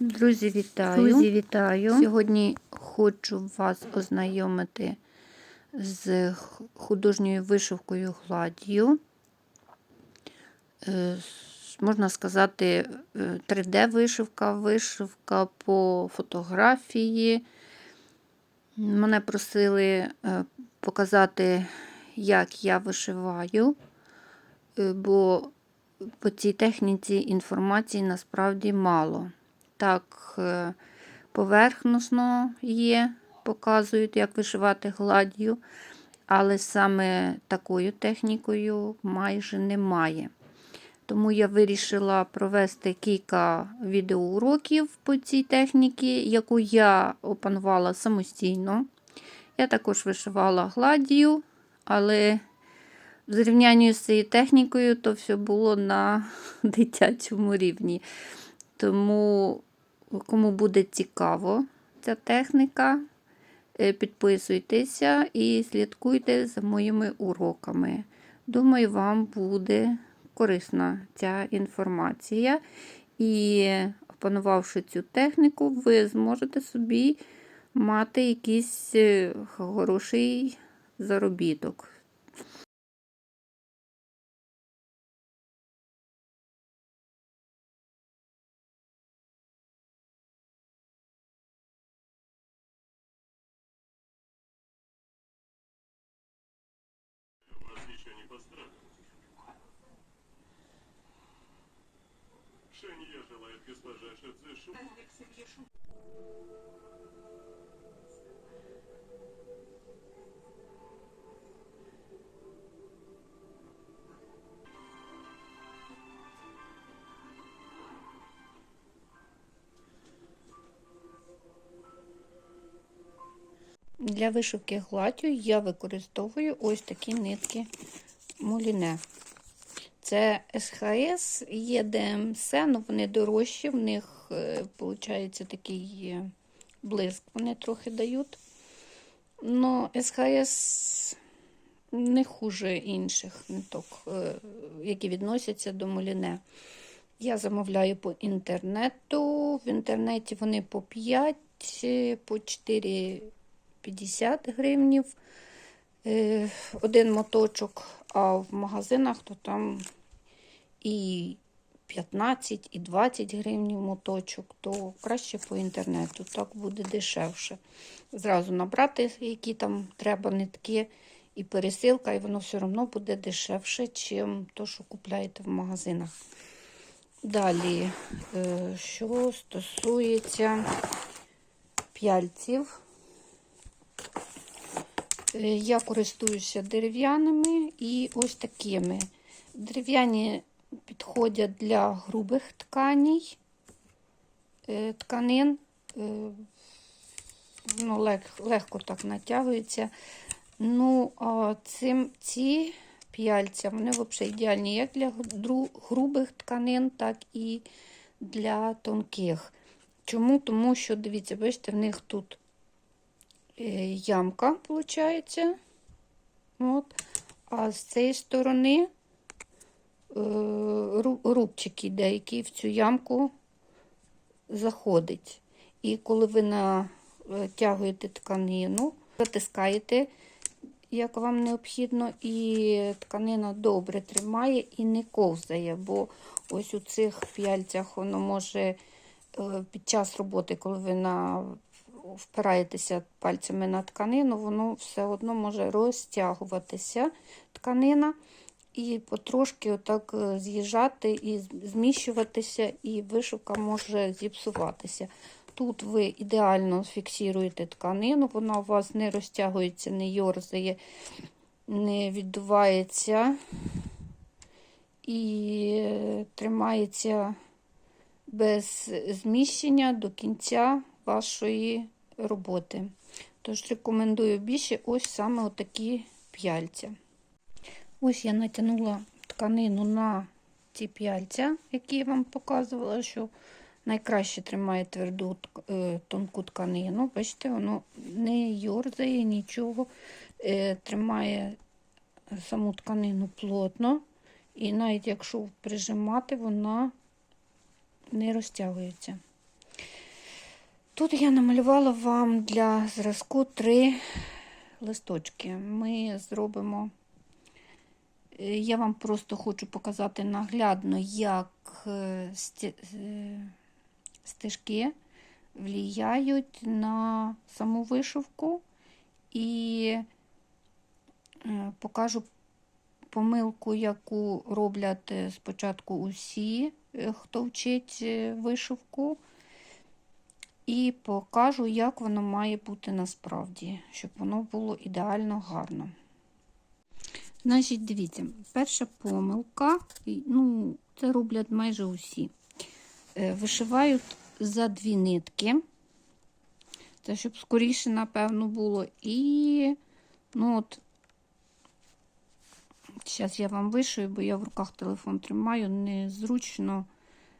Друзі, вітаю. Друзі, вітаю. Сьогодні хочу вас ознайомити з художньою вишивкою гладдю. Е, Можна сказати, 3D-вишивка, вишивка по фотографії. Мене просили е, показати, як я вишиваю, е, бо по цій техніці інформації насправді мало. Так, е, поверхносно є, показують, як вишивати гладдю, але саме такою технікою майже немає. Тому я вирішила провести кілька відеоуроків по цій техніці, яку я опанувала самостійно. Я також вишивала гладдю, але в зрівнянні з цією технікою то все було на дитячому рівні. Тому, кому буде цікаво ця техніка, е, підписуйтеся і слідкуйте за моїми уроками. Думаю, вам буде корисна ця інформація. І опанувавши цю техніку, ви зможете собі мати якийсь е, хороший заробіток. Шенье желает госпожа Шадзешу. Для вишивки гладдю я використовую ось такі нитки муліне. Це СХС, є ДМС, але вони дорожчі, в них виходить такий е, блиск, вони трохи дають. Но СХС не хуже інших ниток, е, які відносяться до муліне. Я замовляю по інтернету. В інтернеті вони по 5, по 4 50 гривнів е, один моточок, а в магазинах то там і 15, і 20 гривнів моточок, то краще по інтернету, так буде дешевше. Зразу набрати, які там треба нитки, і пересилка, і воно все одно буде дешевше, чим то, що купляєте в магазинах. Далі, е, що стосується п'яльців. Е, Я користуюся дерев'яними і ось такими. Дерев'яні підходять для грубих тканей, е, тканин, е, ну, лег- легко так натягуються. Ну, а цим, ці п'яльця, вони взагалі ідеальні як для грубих тканин, так і для тонких. Чому? Тому що, дивіться, бачите, в них тут ямка, виходить. От. А з цієї сторони е, ру- рубчик іде, який в цю ямку заходить. І коли ви натягуєте тканину, затискаєте, як вам необхідно, і тканина добре тримає і не ковзає, бо ось у цих п'яльцях воно може е, під час роботи, коли ви на впираєтеся пальцями на тканину, воно все одно може розтягуватися тканина і потрошки отак е, з'їжджати і зміщуватися, і вишивка може зіпсуватися. Тут ви ідеально фіксуєте тканину, вона у вас не розтягується, не йорзає, не віддувається і е, тримається без зміщення до кінця вашої роботи. Тож рекомендую більше ось саме отакі п'яльця. Ось я натягнула тканину на ці п'яльця, які я вам показувала, що найкраще тримає тверду е, тонку тканину. Бачите, воно не йорзає нічого, е, тримає саму тканину плотно. І навіть якщо прижимати, вона не розтягується. Тут я намалювала вам для зразку три листочки. Ми зробимо. Е, Я вам просто хочу показати наглядно, як е, е, стежки влияють на саму вишивку і покажу помилку, яку роблять спочатку усі, хто вчить вишивку. І покажу, як воно має бути насправді, щоб воно було ідеально гарно. Значить, дивіться, перша помилка, ну, це роблять майже усі. Е, Вишивають за дві нитки. Це щоб скоріше, напевно, було. І, ну от, зараз я вам вишию, бо я в руках телефон тримаю, незручно.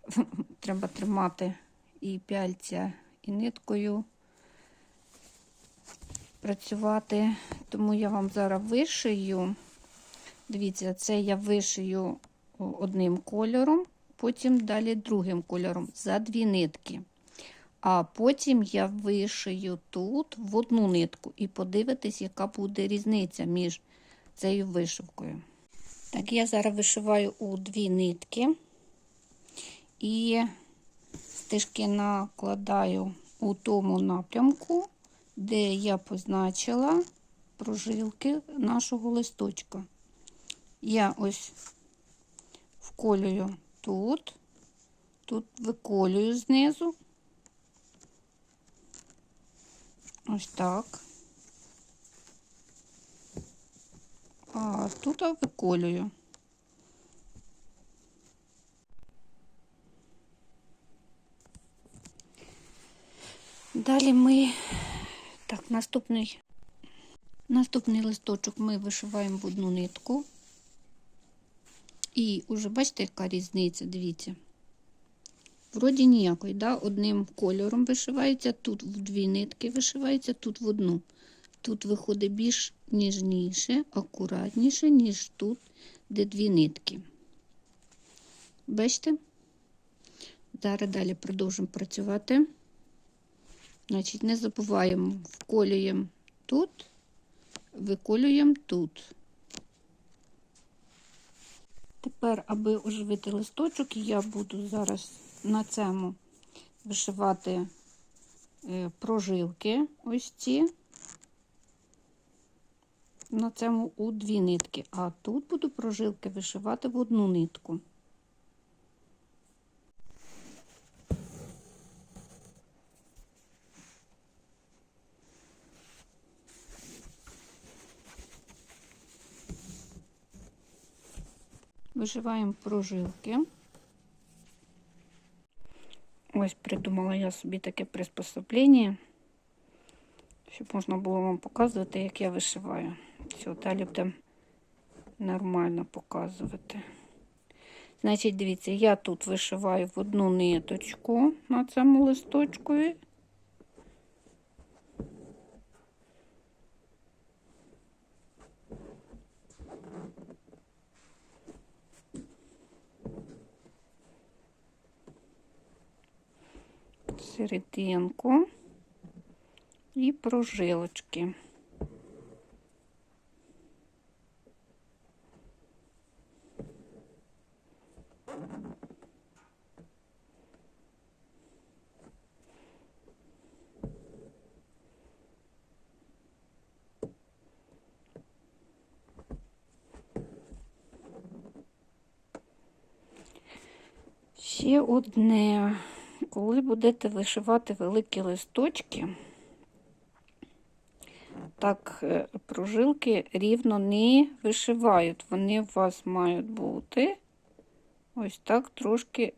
Треба тримати і пяльця, і ниткою працювати. Тому я вам зараз вишию. Дивіться, це я вишию одним кольором, потім далі другим кольором за дві нитки. А потім я вишию тут в одну нитку і подивитись, яка буде різниця між цією вишивкою. Так, я зараз вишиваю у дві нитки і стежки накладаю у тому напрямку, де я позначила прожилки нашого листочка. Я ось вколюю тут, тут виколюю знизу. Ось так. А тут виколюю. Далі ми, так, наступний, наступний листочок ми вишиваємо в одну нитку. І вже бачите, яка різниця, дивіться. Вроді ніякої, да? одним кольором вишивається, тут в дві нитки вишивається, тут в одну. Тут виходить більш ніжніше, акуратніше, ніж тут, де дві нитки. Бачите? Зараз далі продовжимо працювати. Значить, не забуваємо, вколюємо тут, виколюємо тут. Тепер, аби оживити листочок, я буду зараз на цьому вишивати е, прожилки ось ці. На цьому у дві нитки, а тут буду прожилки вишивати в одну нитку. Вишиваємо прожилки. Ось придумала я собі таке приспособлення, щоб можна було вам показувати, як я вишиваю. Все, далі буде нормально показувати. Значить, дивіться, я тут вишиваю в одну ниточку на цьому листочку. Серединку і прожилочки. Ще одне коли будете вишивати великі листочки, так е, прожилки рівно не вишивають. Вони у вас мають бути ось так трошки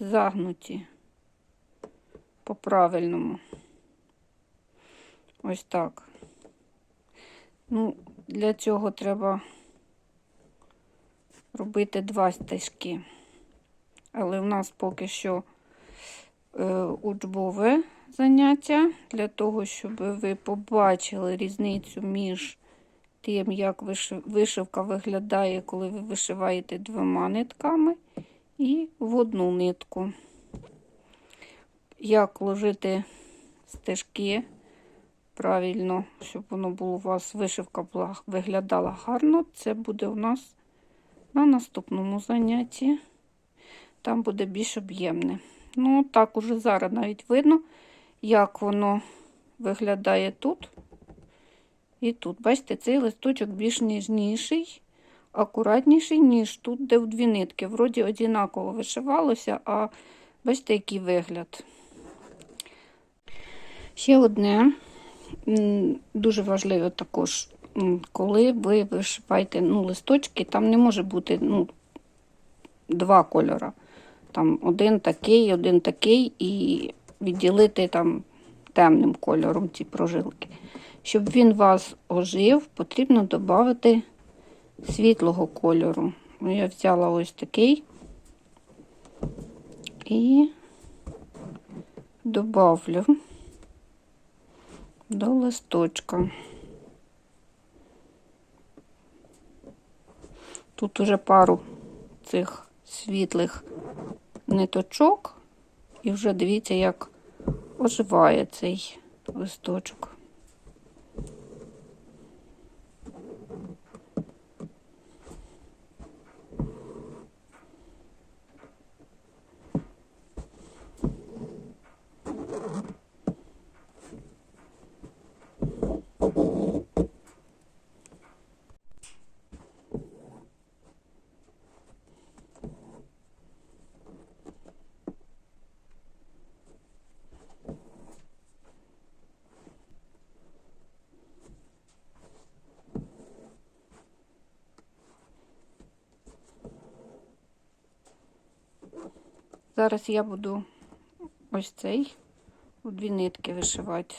загнуті по-правильному. Ось так. Ну, для цього треба робити два стежки. Але в нас поки що учбове заняття для того, щоб ви побачили різницю між тим, як вишивка виглядає, коли ви вишиваєте двома нитками і в одну нитку. Як ложити стежки правильно, щоб воно було у вас вишивка була, виглядала гарно. Це буде у нас на наступному занятті. Там буде більш об'ємне. Ну, так уже зараз навіть видно, як воно виглядає тут і тут. Бачите, цей листочок більш ніжніший, акуратніший, ніж тут, де в дві нитки. Вроді однаково вишивалося, а бачите, який вигляд. Ще одне, дуже важливо також, коли ви вишиваєте ну, листочки, там не може бути ну, два кольори. Там один такий, один такий, і відділити там темним кольором ці прожилки. Щоб він вас ожив, потрібно додати світлого кольору. Ну, Я взяла ось такий і добавлю до листочка. Тут уже пару цих світлих ниточок, і вже дивіться, як оживає цей листочок. Зараз я буду ось цей у дві нитки вишивати.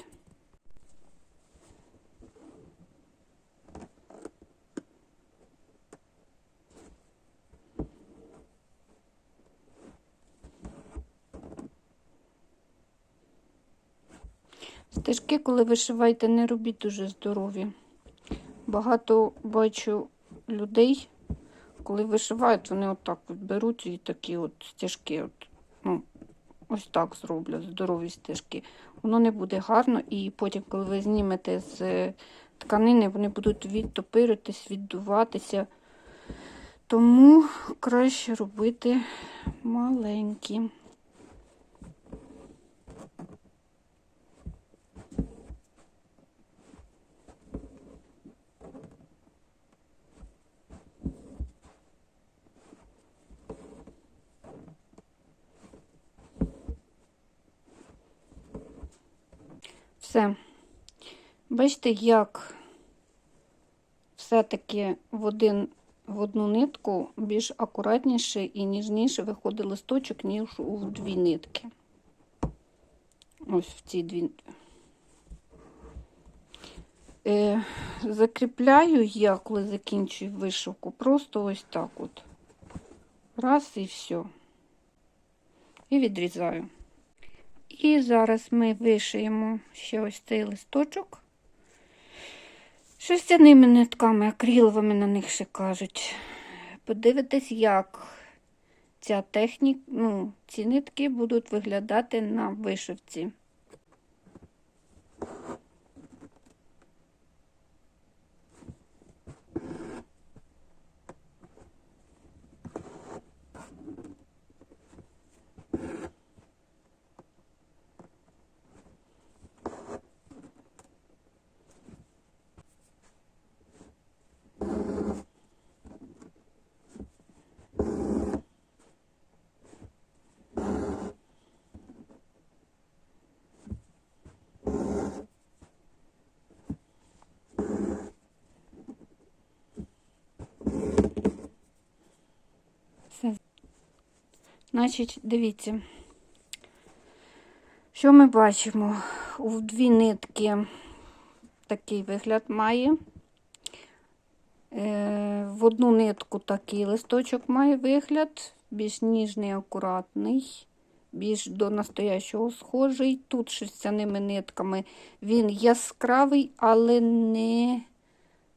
Стежки, коли вишиваєте, не робіть дуже здорові. Багато бачу людей, коли вишивають, вони отак от беруть і такі от стежки, от, ось так зроблять, здорові стежки. Воно не буде гарно, і потім, коли ви знімете з е, тканини, вони будуть відтопиритись, віддуватися. Тому краще робити маленькі. Все. Бачите, як все-таки в, в одну нитку більш акуратніше і ніжніше виходить листочок, ніж у дві нитки. Ось в ці дві. Е, закріпляю я, коли закінчую вишивку, просто ось так от. Раз і все. І відрізаю. І зараз ми вишиємо ще ось цей листочок. Шерстяними нитками, акриловими на них ще кажуть. Подивитись, як ця техніка, ну, ці нитки будуть виглядати на вишивці. Все. Значить, дивіться, що ми бачимо? У дві нитки такий вигляд має. Е, В одну нитку такий листочок має вигляд, більш ніжний, акуратний, більш до настоящого схожий. Тут шерстяними нитками він яскравий, але не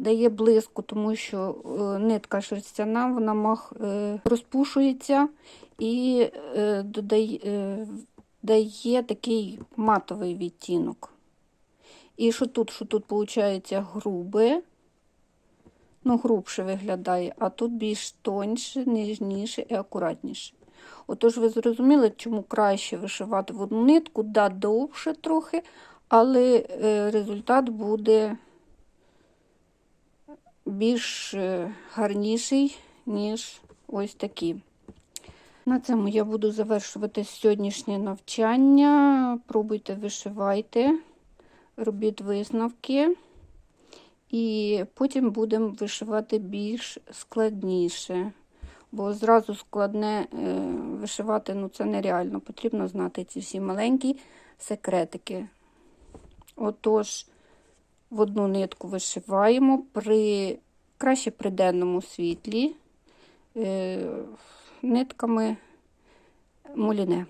дає блиску, тому що е, нитка шерстяна, вона мах, е, розпушується і е, додає, дає такий матовий відтінок. І що тут, що тут, виходить, грубе, ну, грубше виглядає, а тут більш тоньше, ніжніше і акуратніше. Отож, ви зрозуміли, чому краще вишивати в одну нитку, да, довше трохи, але результат буде більш е, гарніший, ніж ось такі. На цьому я буду завершувати сьогоднішнє навчання. Пробуйте, вишивайте, робіть висновки. І потім будемо вишивати більш складніше. Бо зразу складне е, вишивати ну це нереально. Потрібно знати ці всі маленькі секретики. Отож, в одну нитку вишиваємо при краще при денному світлі е, нитками муліне.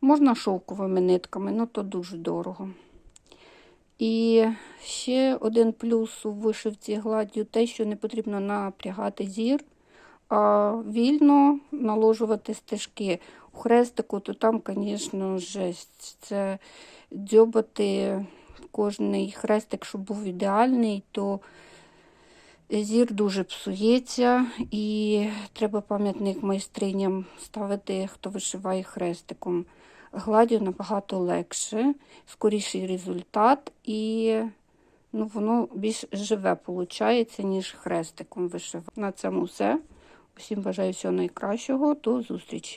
Можна шовковими нитками, ну то дуже дорого. І ще один плюс у вишивці гладдю те, що не потрібно напрягати зір, а вільно наложувати стежки. У хрестику, то там, звісно, жесть. Це дзьобати кожний хрестик, щоб був ідеальний, то зір дуже псується, і треба пам'ятник майстриням ставити, хто вишиває хрестиком. Гладю набагато легше, скоріший результат, і ну, воно більш живе виходить, ніж хрестиком вишивати. На цьому все. Усім бажаю всього найкращого. До зустрічі!